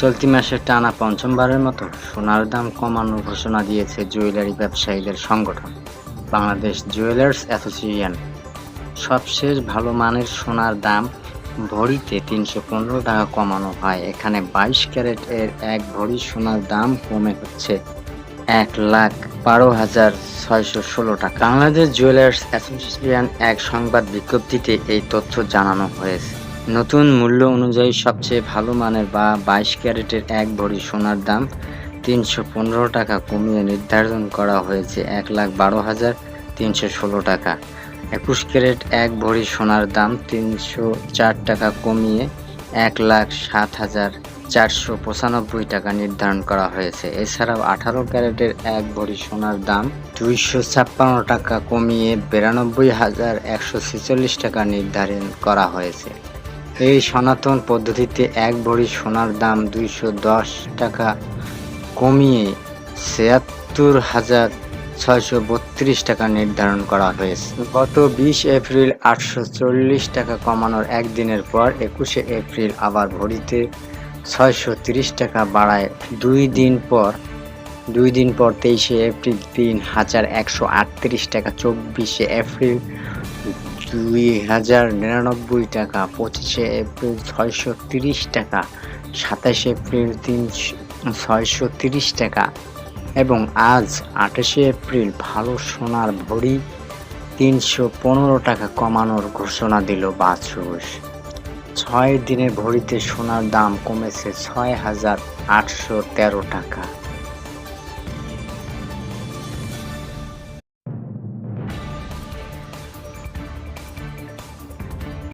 চলতি মাসে টানা পঞ্চমবারের মতো সোনার দাম কমানোর ঘোষণা দিয়েছে জুয়েলারি ব্যবসায়ীদের সংগঠন, বাংলাদেশ জুয়েলার্স অ্যাসোসিয়েশন। সবশেষ ভালো মানের সোনার দাম ভরিতে তিনশো পনেরো টাকা কমানো হয়। এখানে বাইশ ক্যারেট এর এক ভরি সোনার দাম কমে হচ্ছে এক লাখ বারো হাজার ছয়শো ষোলো টাকা। বাংলাদেশ জুয়েলার্স অ্যাসোসিয়েশন এক সংবাদ বিজ্ঞপ্তিতে এই তথ্য জানানো হয়েছে। নতুন মূল্য অনুযায়ী সবচেয়ে ভালো মানের বা বাইশ ক্যারেটের এক ভরি সোনার দাম তিনশো পনেরো টাকা কমিয়ে নির্ধারণ করা হয়েছে এক লাখ বারো হাজার তিনশো ষোলো টাকা। একুশ ক্যারেট এক ভরি সোনার দাম তিনশো চার টাকা কমিয়ে এক লাখ সাত হাজার চারশো পঁচানব্বই টাকা নির্ধারণ করা হয়েছে। এছাড়াও আঠারো ক্যারেটের এক ভরি সোনার দাম দুইশো ছাপ্পান্ন টাকা কমিয়ে বিরানব্বই হাজার একশো ছেচল্লিশ টাকা নির্ধারণ করা হয়েছে। এই সনাতন পদ্ধতিতে এক ভরি সোনার দাম দুইশো দশ টাকা কমিয়ে ছিয়াত্তর হাজার ছয়শো বত্রিশ টাকা নির্ধারণ করা হয়েছে। গত বিশ এপ্রিল আটশো চল্লিশ টাকা কমানোর একদিনের পর একুশে এপ্রিল আবার ভরিতে ছয়শো তিরিশ টাকা বাড়ায়। দুই দিন পর, দুই দিন পর তেইশে এপ্রিল তিন হাজার একশো আটত্রিশ টাকা, চব্বিশে এপ্রিল দুই হাজার নিরানব্বই টাকা, পঁচিশে এপ্রিল ছয়শো তিরিশ টাকা, সাতাশে এপ্রিল তিন ছয়শো তিরিশ টাকা এবং আজ আঠাশে এপ্রিল ভালো সোনার ভরি তিনশো পনেরো টাকা কমানোর ঘোষণা দিল বাছুস ছয় দিনে ভরিতে সোনার দাম কমেছে ছয় হাজার আটশো তেরো টাকা।